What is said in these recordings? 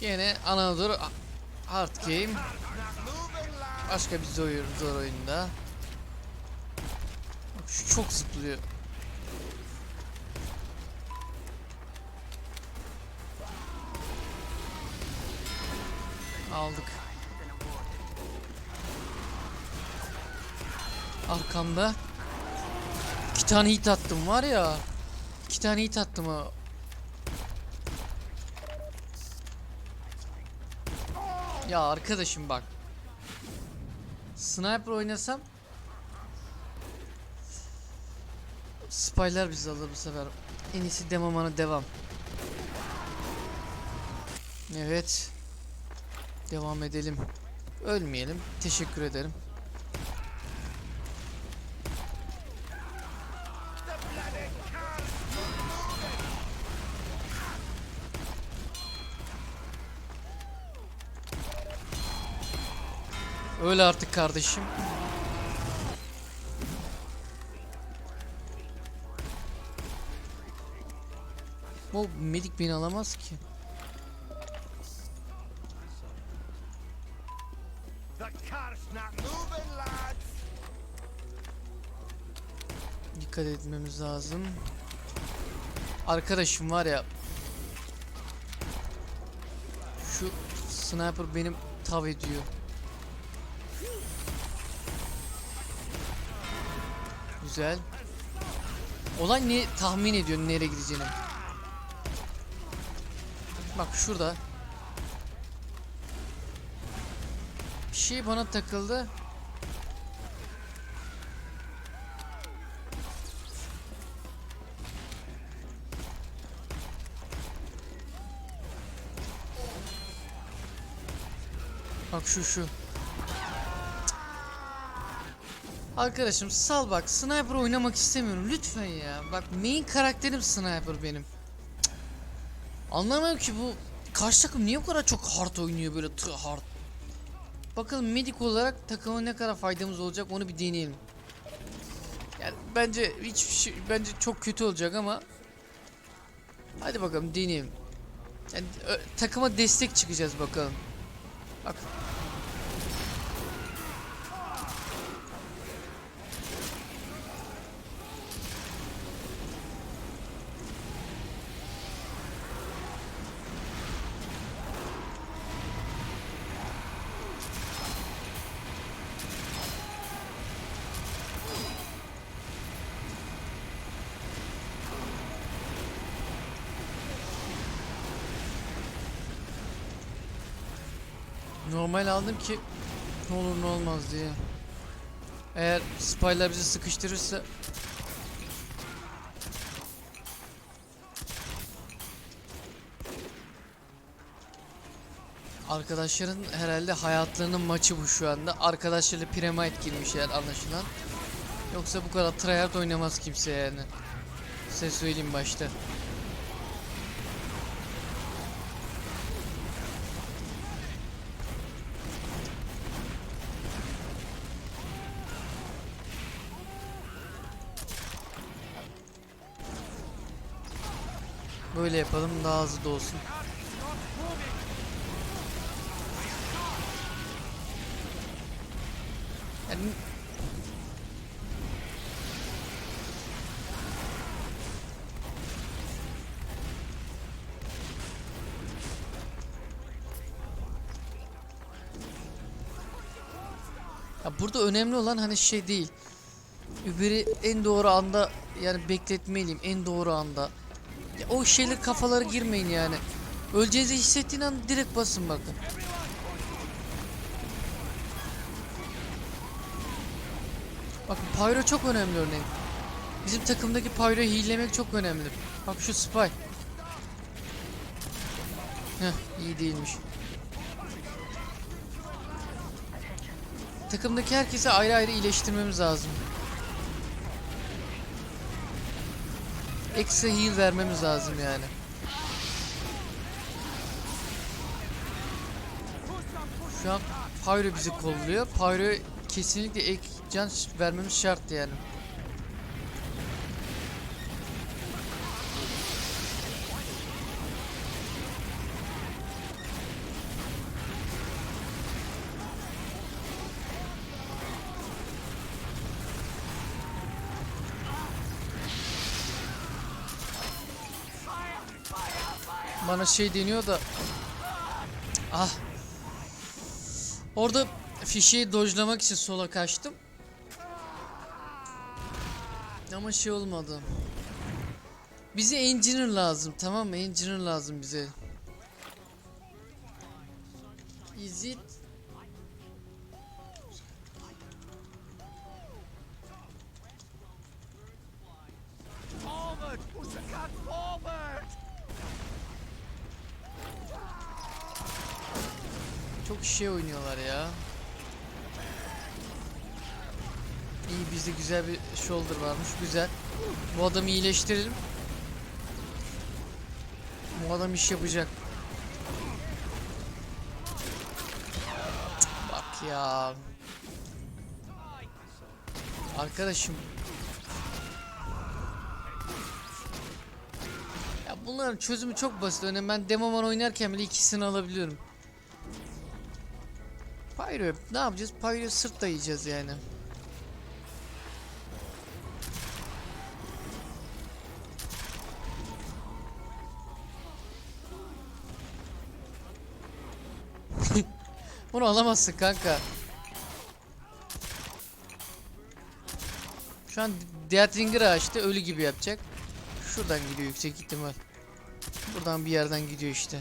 Yine Anadolu Hard Game. Başka bir zor, zor oyunda. Bak şu çok zıplıyor. Aldık. Arkamda iki tane hit attım var ya. İki tane hit attım ha. Ya arkadaşım bak. Sniper oynasam Spylar bizi alır bu sefer. En iyisi demamana devam. Evet. Devam edelim. Ölmeyelim. Teşekkür ederim. Öyle artık kardeşim. O medik beni alamaz ki. Dikkat etmemiz lazım. Arkadaşım var ya. Şu sniper benim tav ediyor. Güzel. Olay ne tahmin ediyor nereye gideceğini. Bak şurada. Bir şey bana takıldı. Bak şu şu. Arkadaşım sal bak sniper oynamak istemiyorum lütfen ya. Bak main karakterim sniper benim. Cık. Anlamıyorum ki bu karşı takım niye bu kadar çok hard oynuyor böyle tı hard. Bakalım medik olarak takıma ne kadar faydamız olacak onu bir deneyelim. Yani bence hiçbir şey bence çok kötü olacak ama Hadi bakalım deneyelim. Yani, takıma destek çıkacağız bakalım. Bak. Normal aldım ki ne olur ne olmaz diye. Eğer spylar bizi sıkıştırırsa Arkadaşların herhalde hayatlarının maçı bu şu anda. Arkadaşlarıyla Pyramide girmişler anlaşılan. Yoksa bu kadar tryhard oynamaz kimse yani. Size söyleyeyim başta. Böyle yapalım daha hızlı da olsun. Yani Ya burada önemli olan hani şey değil. Uber'i en doğru anda yani bekletmeliyim en doğru anda. O şeyler kafalara girmeyin yani. Öleceğinizi hissettiğin an direkt basın bakın. Bakın Pyro çok önemli örneğin. Bizim takımdaki Pyro'yu hilemek çok önemli. Bak şu Spy. Heh iyi değilmiş. Takımdaki herkese ayrı ayrı iyileştirmemiz lazım. Ekstra heal vermemiz lazım yani. Şu an Pyro bizi kolluyor. Pyro kesinlikle ek can vermemiz şart yani. Bana şey deniyor da. Ah. Orada fişeyi dojlamak için sola kaçtım. Ama şey olmadı. Bize engineer lazım tamam mı? Engineer lazım bize. Is it? Çok şey oynuyorlar ya. İyi bizde güzel bir shoulder varmış. Güzel. Bu adamı iyileştirelim. Bu adam iş yapacak. Bak ya. Arkadaşım. Ya bunların çözümü çok basit. Örneğin ben Demoman oynarken bile ikisini alabiliyorum. Pyro ne yapacağız? Pyro sırt dayayacağız yani. Bunu alamazsın kanka. Şu an Deathringer'ı açtı. Ölü gibi yapacak. Şuradan gidiyor yüksek ihtimal. Buradan bir yerden gidiyor işte.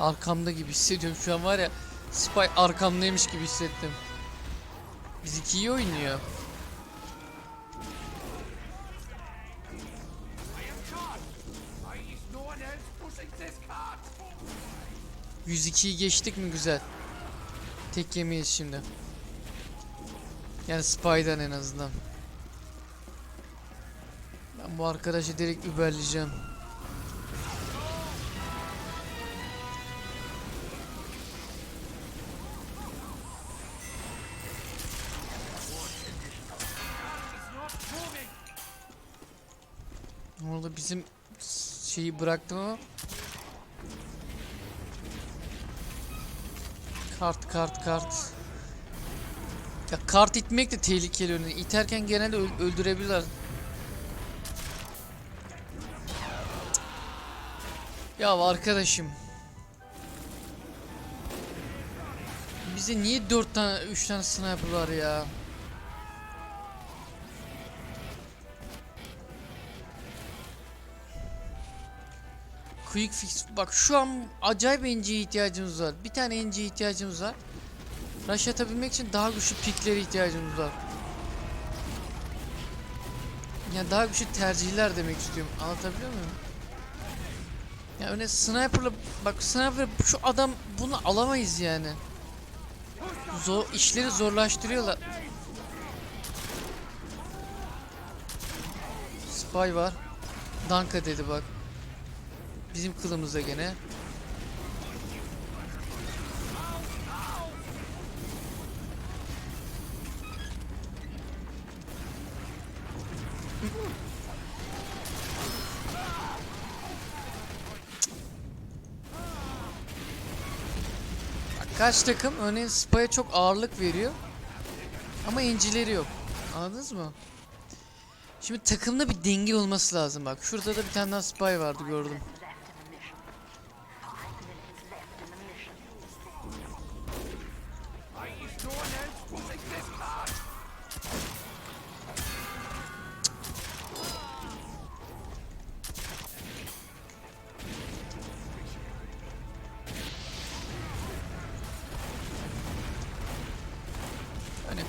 Arkamda gibi hissediyorum şu an var ya Spy arkamdaymış gibi hissettim. Bizimki iyi oynuyor. Why is no one else pushing this cart? 102'yi geçtik mi güzel. Tek yemeyiz şimdi. Yani Spy'dan en azından. Ben bu arkadaşı direkt überleyeceğim. Bizim şeyi bıraktım ama. Kart kart kart. Ya kart itmek de tehlikeli önüne. İterken genelde öl- öldürebilirler. Ya arkadaşım. Bize niye 4 tane 3 tane sniper ya? Quick fix. Bak şu an acayip NG'ye ihtiyacımız var. Bir tane NG'ye ihtiyacımız var. Rush atabilmek için daha güçlü piklere ihtiyacımız var. Yani daha güçlü tercihler demek istiyorum. Anlatabiliyor muyum? Ya öyle sniper'la bak sniper şu adam bunu alamayız yani. Zor işleri zorlaştırıyorlar. Spy var. Danka dedi bak. Bizim kılımızda gene. Kaç takım örneğin Spy'a çok ağırlık veriyor. Ama incileri yok. Anladınız mı? Şimdi takımda bir denge olması lazım bak. Şurada da bir tane daha Spy vardı gördüm.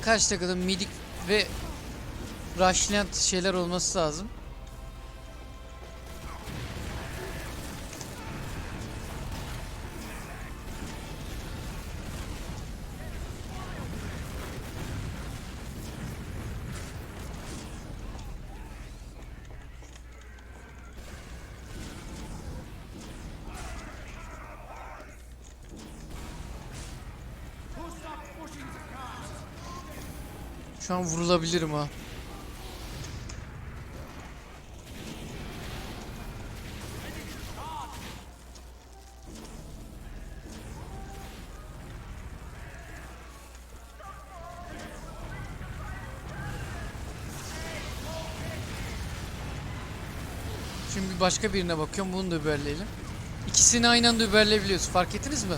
Kaç takımda midik ve rushlayan şeyler olması lazım. Şu an vurulabilirim ha. Şimdi başka birine bakıyorum. Bunu da überleyelim. İkisini aynı anda überleyebiliyoruz. Fark ettiniz mi?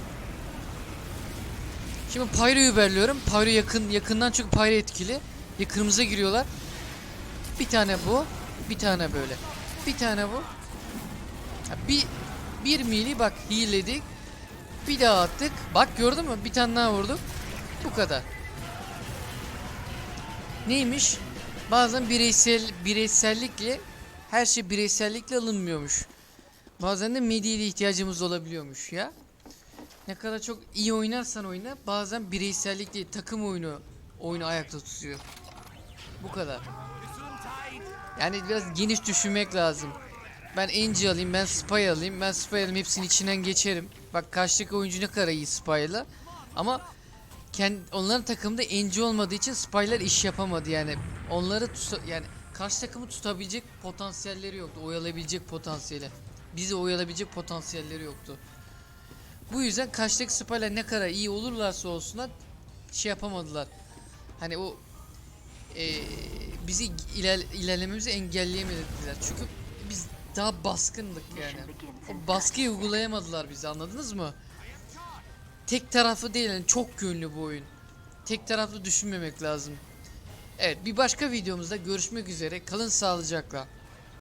Şimdi Pyro'yu überliyorum. Pyro yakın yakından çok Pyro etkili. Yakınımıza giriyorlar. Bir tane bu, bir tane böyle. Bir tane bu. Ha, Bir bir mili bak hiledik. Bir daha attık. Bak gördün mü? Bir tane daha vurduk. Bu kadar. Neymiş? Bazen bireysel bireysellikle her şey bireysellikle alınmıyormuş. Bazen de medyaya ihtiyacımız olabiliyormuş ya. Ne kadar çok iyi oynarsan oyna bazen bireysellik değil takım oyunu oyunu ayakta tutuyor. Bu kadar. Yani biraz geniş düşünmek lazım. Ben Angie alayım, ben Spy alayım, ben Spy alayım hepsinin içinden geçerim. Bak karşıdaki oyuncu ne kadar iyi Spy'la. Ama kendi, onların takımda Angie olmadığı için Spy'lar iş yapamadı yani. Onları tuta, yani karşı takımı tutabilecek potansiyelleri yoktu. Oyalayabilecek potansiyeli. Bizi oyalayabilecek potansiyelleri yoktu. Bu yüzden karşıdaki Spy'lar ne kadar iyi olurlarsa olsunlar şey yapamadılar. Hani o eee, bizi iler, ilerlememizi engelleyemediler. Çünkü biz daha baskındık yani. O baskıyı uygulayamadılar bizi anladınız mı? Tek taraflı değil yani çok yönlü bu oyun. Tek taraflı düşünmemek lazım. Evet bir başka videomuzda görüşmek üzere. Kalın sağlıcakla.